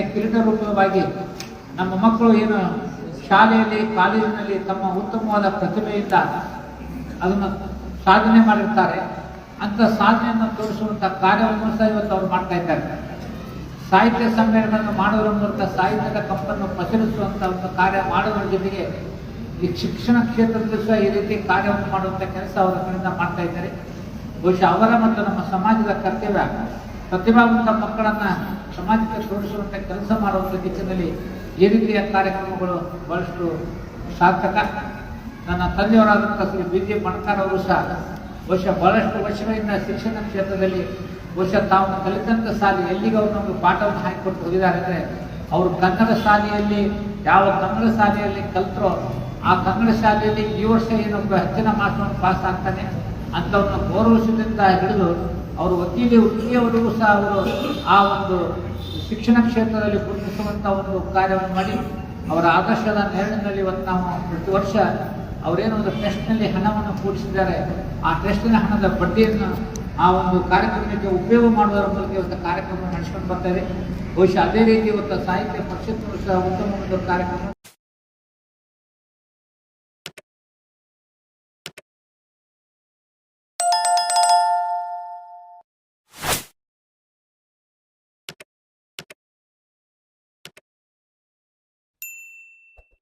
ಜಗತ್ತಿಗೆ ಕಿರೀಟ ರೂಪವಾಗಿ ನಮ್ಮ ಮಕ್ಕಳು ಏನು ಶಾಲೆಯಲ್ಲಿ, ಕಾಲೇಜಿನಲ್ಲಿ ತಮ್ಮ ಉತ್ತಮವಾದ ಪ್ರತಿಭೆಯಿಂದ ಅದನ್ನು ಸಾಧನೆ ಮಾಡಿರ್ತಾರೆ. ಅಂತ ಸಾಧನೆಯನ್ನು ತೋರಿಸುವಂಥ ಕಾರ್ಯವನ್ನು ಸಹ ಇವತ್ತು ಅವ್ರು ಮಾಡ್ತಾ ಇದ್ದಾರೆ. ಸಾಹಿತ್ಯ ಸಮ್ಮೇಳನವನ್ನು ಮಾಡುವುದರ ಮೂಲಕ ಸಾಹಿತ್ಯದ ಕಂಪನ್ನು ಪ್ರಚರಿಸುವಂಥ ಒಂದು ಕಾರ್ಯ ಮಾಡುವುದರ ಜೊತೆಗೆ ಈ ಶಿಕ್ಷಣ ಕ್ಷೇತ್ರದಲ್ಲಿ ಸಹ ಈ ರೀತಿ ಕಾರ್ಯವನ್ನು ಮಾಡುವಂಥ ಕೆಲಸ ಅವರ ಕಡೆಯಿಂದ ಮಾಡ್ತಾ ಇದ್ದಾರೆ. ಬಹುಶಃ ಅವರ ಮತ್ತು ನಮ್ಮ ಸಮಾಜದ ಕರ್ತವ್ಯ ಪ್ರತಿಭಾವಂತ ಮಕ್ಕಳನ್ನ ಸಮಾಜಕ್ಕೆ ತೋರಿಸುವಂಥ ಕೆಲಸ ಮಾಡುವಂಥ ದಿಕ್ಕಿನಲ್ಲಿ ರೀತಿಯ ಕಾರ್ಯಕ್ರಮಗಳು ಬಹಳಷ್ಟು ಸಾರ್ಥಕ. ನನ್ನ ತಂದೆಯವರಾದಂಥ ಶ್ರೀ ಬಿ ಜೆ ಅವರು ಸಹ ವರ್ಷ ಬಹಳಷ್ಟು ವರ್ಷಗಳಿಂದ ಶಿಕ್ಷಣ ಕ್ಷೇತ್ರದಲ್ಲಿ ವರ್ಷ ತಾವು ಕಲಿತಂಥ ಶಾಲೆ ಎಲ್ಲಿಗೆ ಅವರು ನಮಗೆ ಪಾಠವನ್ನು ಹಾಕಿಕೊಟ್ಟು ಹೋಗಿದ್ದಾರೆ ಅಂದರೆ ಅವರು ಕನ್ನಡ ಶಾಲೆಯಲ್ಲಿ ಯಾವ ಕನ್ನಡ ಶಾಲೆಯಲ್ಲಿ ಕಲ್ತರೋ ಆ ಕನ್ನಡ ಶಾಲೆಯಲ್ಲಿ ಈ ವರ್ಷ ಏನೊಬ್ಬ ಹೆಚ್ಚಿನ ಮಾರ್ಕ್ಸನ್ನು ಪಾಸ್ ಆಗ್ತಾನೆ ಅಂಥವ್ರನ್ನ ಗೌರವಿಸದಿಂದ ಹಿಡಿದು ಅವರು ವಕೀಲಿ ವೃತ್ತಿಯವರೆಗೂ ಸಹ ಅವರು ಆ ಒಂದು ಶಿಕ್ಷಣ ಕ್ಷೇತ್ರದಲ್ಲಿ ಗುರುತಿಸುವಂಥ ಒಂದು ಕಾರ್ಯವನ್ನು ಮಾಡಿ, ಅವರ ಆದರ್ಶದ ನೆರಳಿನಲ್ಲಿ ಇವತ್ತು ನಾವು ಪ್ರತಿ ವರ್ಷ ಅವರೇನು ಒಂದು ಟ್ರಸ್ಟ್ನಲ್ಲಿ ಹಣವನ್ನು ಕೂಡಿಸಿದ್ದಾರೆ ಆ ಟ್ರಸ್ಟಿನ ಹಣದ ಬಡ್ಡಿಯನ್ನು ಆ ಒಂದು ಕಾರ್ಯಕ್ರಮಕ್ಕೆ ಉಪಯೋಗ ಮಾಡುವುದರ ಮೂಲಕ ಇವತ್ತು ಕಾರ್ಯಕ್ರಮ ನಡೆಸ್ಕೊಂಡು ಬರ್ತಾರೆ ಬಹುಶಃ ಅದೇ ರೀತಿ ಇವತ್ತು ಸಾಹಿತ್ಯ ಪರಿಷತ್ತು ಸಹ ಉತ್ತಮ ಒಂದು ಕಾರ್ಯಕ್ರಮ